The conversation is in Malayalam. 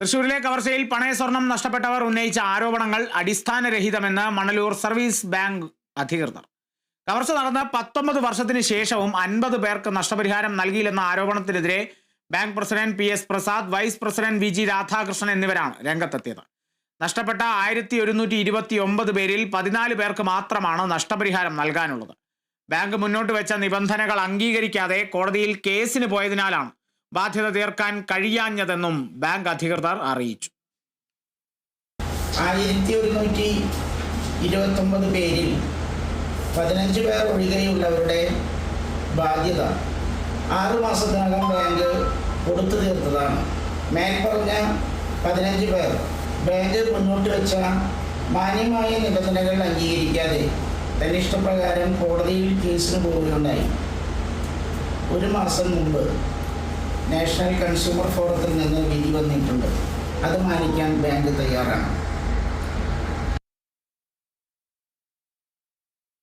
തൃശൂരിലെ കവർച്ചയിൽ പണയ സ്വർണം നഷ്ടപ്പെട്ടവർ ഉന്നയിച്ച ആരോപണങ്ങൾ അടിസ്ഥാനരഹിതമെന്ന് മണലൂർ സർവീസ് ബാങ്ക് അധികൃതർ. കവർച്ച നടന്ന പത്തൊമ്പത് വർഷത്തിന് ശേഷവും അൻപത് പേർക്ക് നഷ്ടപരിഹാരം നൽകിയില്ലെന്ന ആരോപണത്തിനെതിരെ bank president P S Prasad vice president V G Radhakrishnan എന്നിവരാണ് രംഗത്തെത്തിയത്. നഷ്ടപ്പെട്ട ആയിരത്തി ഒരുന്നൂറ്റി ഇരുപത്തി ഒമ്പത് പേരിൽ പതിനാല് പേർക്ക് മാത്രമാണ് നഷ്ടപരിഹാരം നൽകാനുള്ളത്. ബാങ്ക് മുന്നോട്ട് വെച്ച നിബന്ധനകൾ അംഗീകരിക്കാതെ കോടതിയിൽ കേസിന് പോയതിനാലാണ് ബാധ്യത തീർക്കാൻ കഴിയാഞ്ഞതെന്നും ബാങ്ക് അധികൃതർ അറിയിച്ചു. ആയിരത്തി ഒരുന്നൂറ്റി ഇരുപത്തൊമ്പത് പേരിൽ പതിനഞ്ച് പേർ ഒഴികെയുള്ളവരുടെ ബാധ്യത ആറ് മാസത്തിനകം ബാങ്ക് കൊടുത്തു തീർത്തതാണ്. മേൽപ്പറഞ്ഞ പതിനഞ്ച് പേർ ബാങ്ക് മുന്നോട്ട് വെച്ച മാന്യമായ നിബന്ധനകൾ അംഗീകരിക്കാതെ തന്നിഷ്ടപ്രകാരം കോടതിയിൽ കേസിന് പോവുകയുണ്ടായി. ഒരു മാസം മുമ്പ് നാഷണൽ കൺസ്യൂമർ ഫോറത്തിൽ നിന്ന് വിധി വന്നിട്ടുണ്ട്. അത് മാനിക്കാൻ ബാങ്ക് തയ്യാറാണ്.